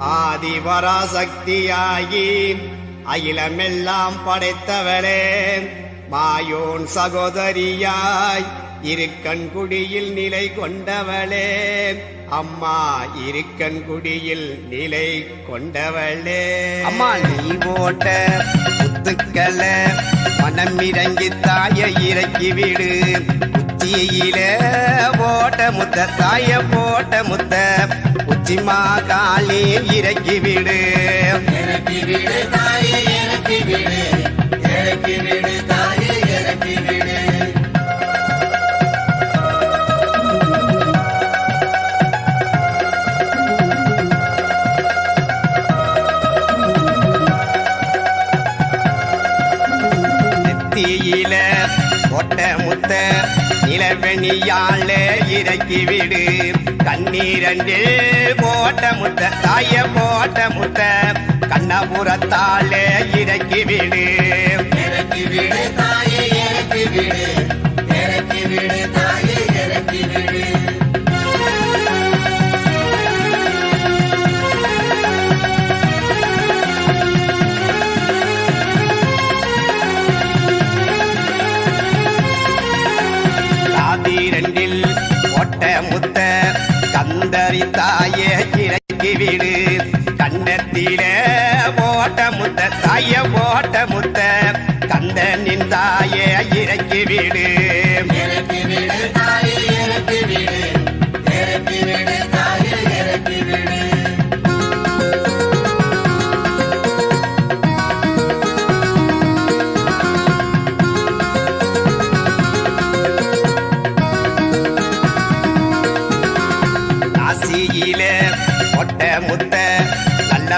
ஆதிவராசக்தியாகி அகிலமெல்லாம் படைத்தவளே. மாயோன் சகோதரியாய் இருக்கண்குடியில் நிலை கொண்டவளே. அம்மா இருக்கண்குடியில் நிலை கொண்டவளே. அம்மா நீ ஓட்ட புத்துக்கள மனம் இறங்கி தாய இறக்கி விடு. உச்சியில ஓட்ட முத்த தாய போட்ட முத்த உச்சிமா காலி இறக்கி விடு இறக்கி விடு தாயே இறக்கி விடு இறக்கி விடு தாயே இறக்கி விடு கையில ஒட்ட முத்த நிலவெணியாளே இறக்கிவிடு கண்ணீரண்டில் போட்ட முத்த தாய போட்ட முத்த கண்ணபுரத்தாலே இறக்கிவிடு இறக்கிவிடு தாயே இறக்கிவிடு இறக்கிவிடு தாயே ஒட்ட முத்த கந்தரி தாயே இறக்கி விடு. கண்டத்திலே போட்ட முத்த தாய போட்ட முத்த கந்தனின் தாயே இறக்கி விடு இறக்கி விடு.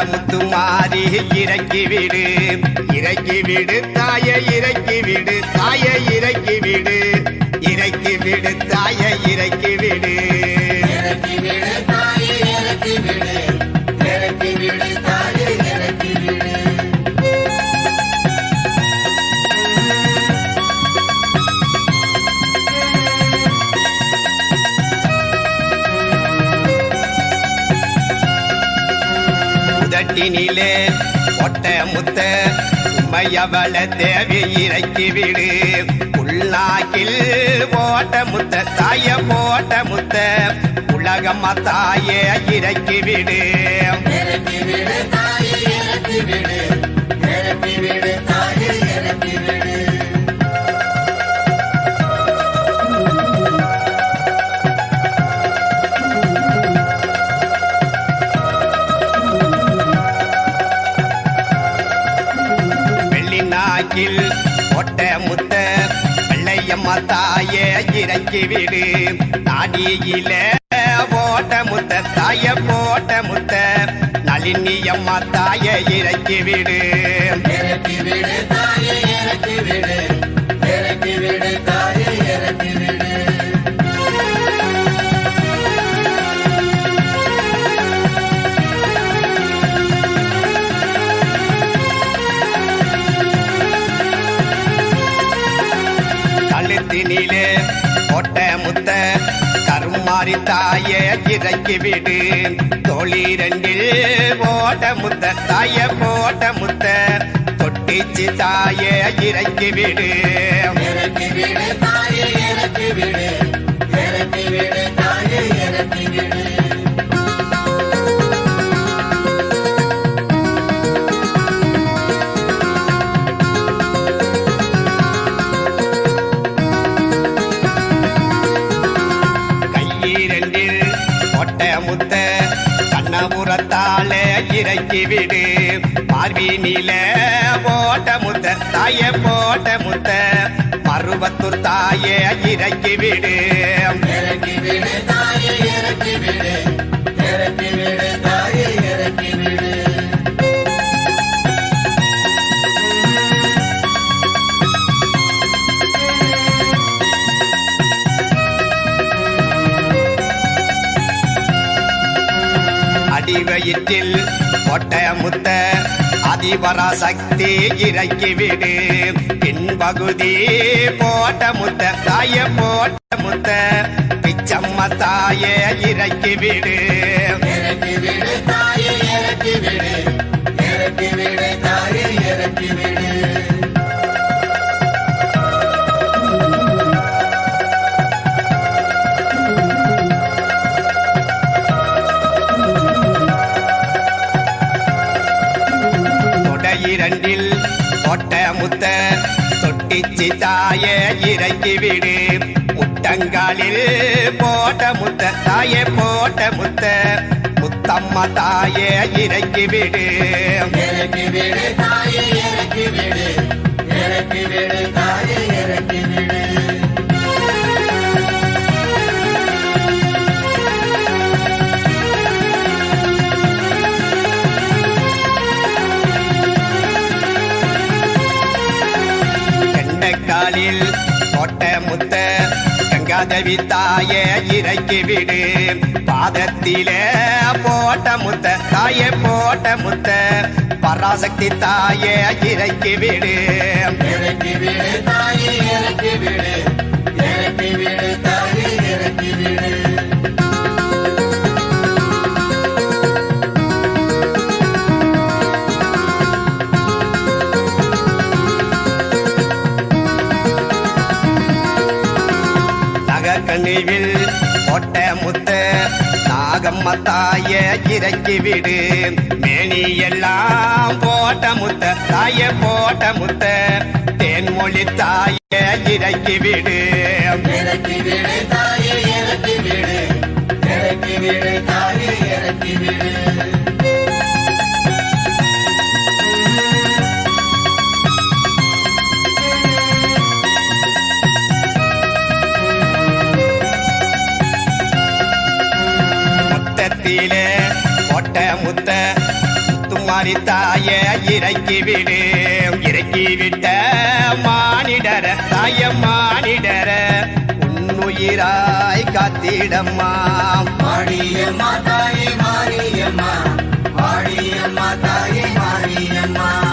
முத்து மாறி இறக்கிவிடு. விடு தாய இறக்கிவிடு தாய இறக்கிவிடு. விடு தாய இறக்கி ஒட்ட முத்த உமையவள தேவி இறக்கி விடு உள்ளாக்கில் போட்ட முத்த தாய போட்ட முத்த உலகம்மா தாயே இறக்கி விடு இறக்கி விடு தாயே இறக்கி விடு இறக்கி விடு தாயே நாக்கில் ஒட்ட முத்த பிள்ளையம்மா தாயே இறக்கி விடு. தாடியில போட்ட முத்த தாய போட்ட முத்த நளினியம்மா தாய இறக்கி விடு. இறக்கி விடு தாயே இறக்கி விடு. இறக்கி விடு தாயே முத்த கருமாறி தாயே இறக்கி விடு. தொழிரண்டில் போட்ட முத்த தாய போட்ட முத்த. தொட்டிச்சு தாயே இறக்கி விடு. இறக்கி விடு தாயே இறக்கி விடு. இறக்கி விடு பார்வினில போட்ட முத்த தாய போட்ட முத்த. மருவத்தூர் தாயே இறக்கி விடு. இறக்கி விடு தாயே இறக்கி விடு. இறக்கி விடு தாயே இறக்கி விடு. அடிவயிற்றில் போட்ட முத்த அதிபரா சக்தி இறக்கி விடு பின்பகுதி போட்ட முத்த தாய போட்ட முத்த பிச்சம்மா தாய இறக்கி விடு இறக்கி விடு தாய இறக்கி விடு இரண்டில் கொட்ட முத்த தொட்டிச்சி தாய இறங்கிவிடு முட்டங்காலில் போட்ட முத்த தாய போட்ட முத்த முத்தம்மா தாய இறக்கி இறக்கிவிடு இறக்கி விடு தாயே இறக்கி இறக்கிவிடு தாயே இறக்கி காலில் கண்டக்காலில் கொட்ட முத்த கங்காதேவி தாயே இறக்கி விடு. பாதத்திலே போட்ட முத்த தாயே போட்ட முத்த பராசக்தி தாயே இறக்கி விடு. இறக்கி விடு தாயே இறக்கி விடு. நாகம்மா தாயே இறக்கி விடு. மேனி எல்லாம் போட்ட முத்த தாய போட்ட முத்த. தேன்மொழி தாய இறக்கி விடு. இறக்கி விடு தாயே இறக்கி விடு. இறக்கி விடு தாயே இறக்கி விடு. முத்தத்திலே கொட்ட முத்த முத்துமாரி தாய இறக்கி விடு. இறக்கி விட்ட மானிடர தாய மானிடர உன்னுயிராய் காத்திடம்மா. மாரியம்மா தாயே மாரியம்மா. மாடியம்மா தாயே மாரியம்மா.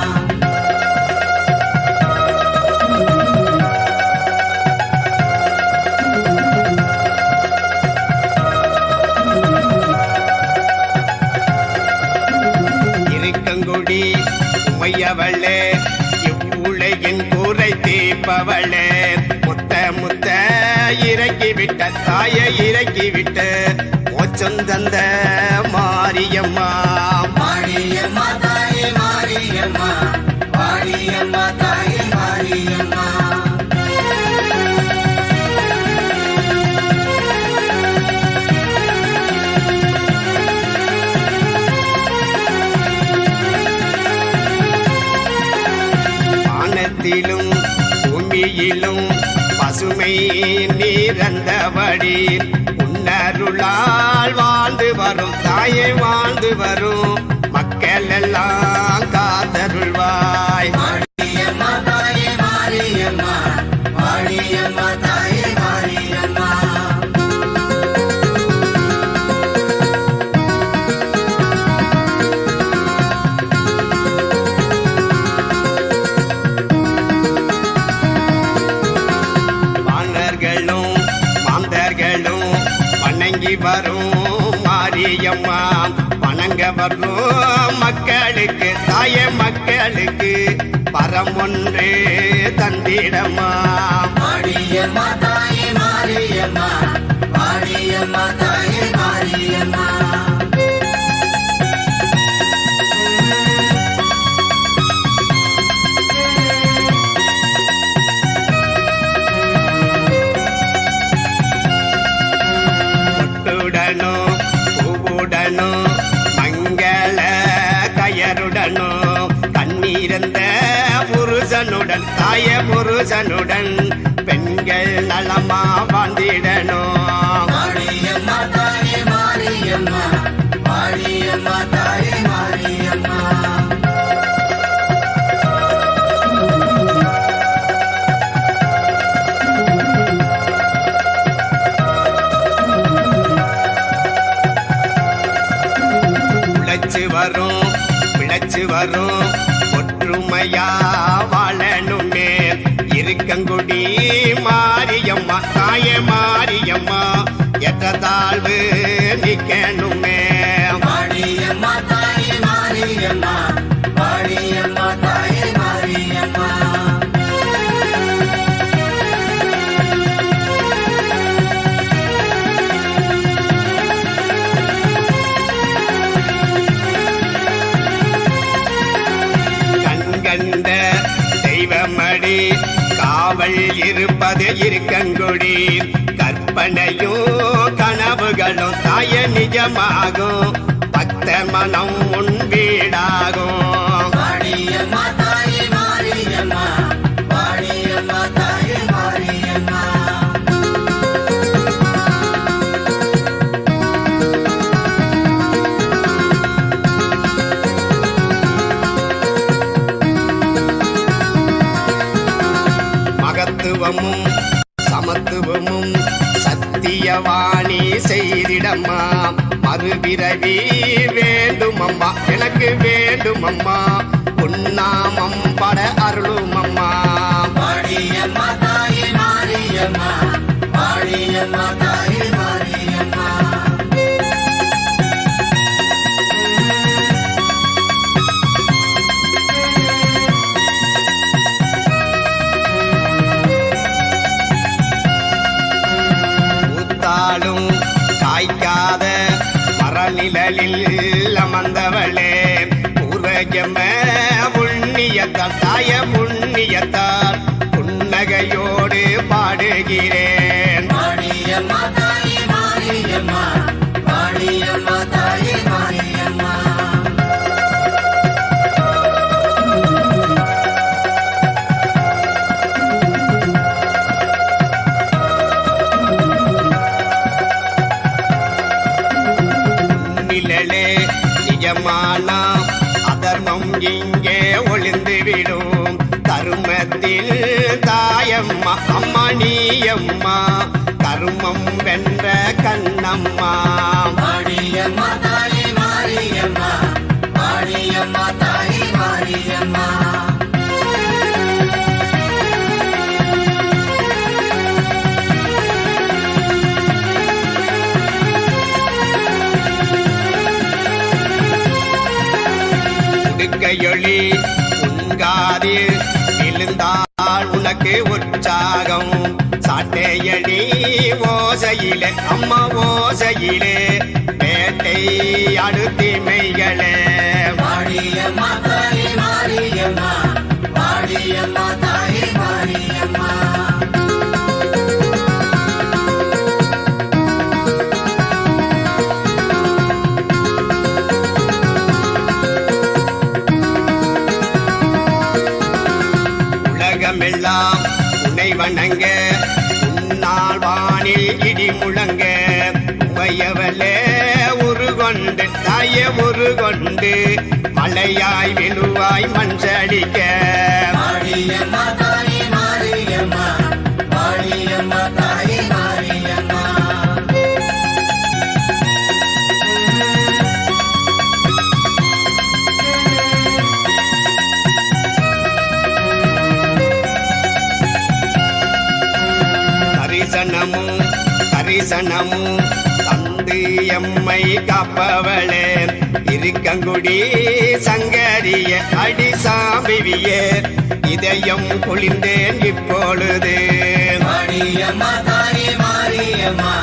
உமையவளே இவ்வுலகின் கூரை தீப்பவளே. முத்த முத்த இறக்கிவிட்ட தாயை இறக்கி மோச்சம் தந்த மாரியம்மா. மாரியம்மா தாயே மாரியம்மா. மாரியம்மா தாயே மாரியம்மா. நீரந்தபடி உன்னருளால் வாழ்ந்து வரும் தாயை வாழ்ந்து வரும். மக்கள் எல்லாம் காத்தருள்வாய். வணங்க மக்களுக்கு தாய மக்களுக்கு பரமொன்றே தந்திடமா? மாடியம்மா மாரியம்மா தாயே மாரியம்மா மாரியம்மா தாயே. புருஷனுடன் தாய புருஷனுடன் பெண்கள் நலமா வாழ்ந்திடணும். உழைச்சு வரும் பிழைச்சு வரும் ஒற்றுமையா திருக்கங்குடி மாரியம்மா தாய மாரியம்மா எட்ட தாழ்வு நிக்கணுமே இருப்பது இருக்கங்குடி. கற்பனையும் கனவுகளும் தாய நிஜமாகும். பக்த மனம் உன் வீடாகும். வாணி செய்திடம்மா. மறுபிறவி வேண்டுமம்மா. எனக்கு வேண்டுமம்மா. உண்ணாமம் பட அருளுமம்மா. மாரியம்மா தாயே மாரியம்மா. மாரியம்மா தாயே மாரியம்மா. காலும் காய்க்காத மரநிழலில் அமர்ந்தவளே. பூர்வஜம புண்ணியத்தால் தாய புண்ணியத்தால் புன்னகையோடு பாடுகிறேன். மாரியம்மா தாயே மாரியம்மா மாரியம்மா நிஜமானா அதர்மம் இங்கே ஒளிந்து விடும் தருமத்தில் தாயம்மா அம்மணியம்மா கருமம் வென்ற கண்ணம்மா. மாரியம்மா தாயே மாரியம்மா. உடுக்கையொளி உங்காதில் விழுந்தால் உனக்கு உற்சாகம். சாட்டையடி ஓசையிலே அம்மா ஓசையிலே பேட்டை அடுத்திமைகளே. மாரியம்மா தாயே வணங்க உன்னால் வானில் இடி முழங்க. உமையவளே உருகொண்டு தாய உருகொண்டு மலையாய் விழுவாய் மஞ்சடிக்க தரிசனமு தரிசனமு தந்து எம்மை காப்பவளே. இருக்கங்குடி சங்கரிய அடி சாம்பிவியே இதயம் குளிர்ந்தேன் இப்பொழுது. மாரியம்மா தாயே மாரியம்மா.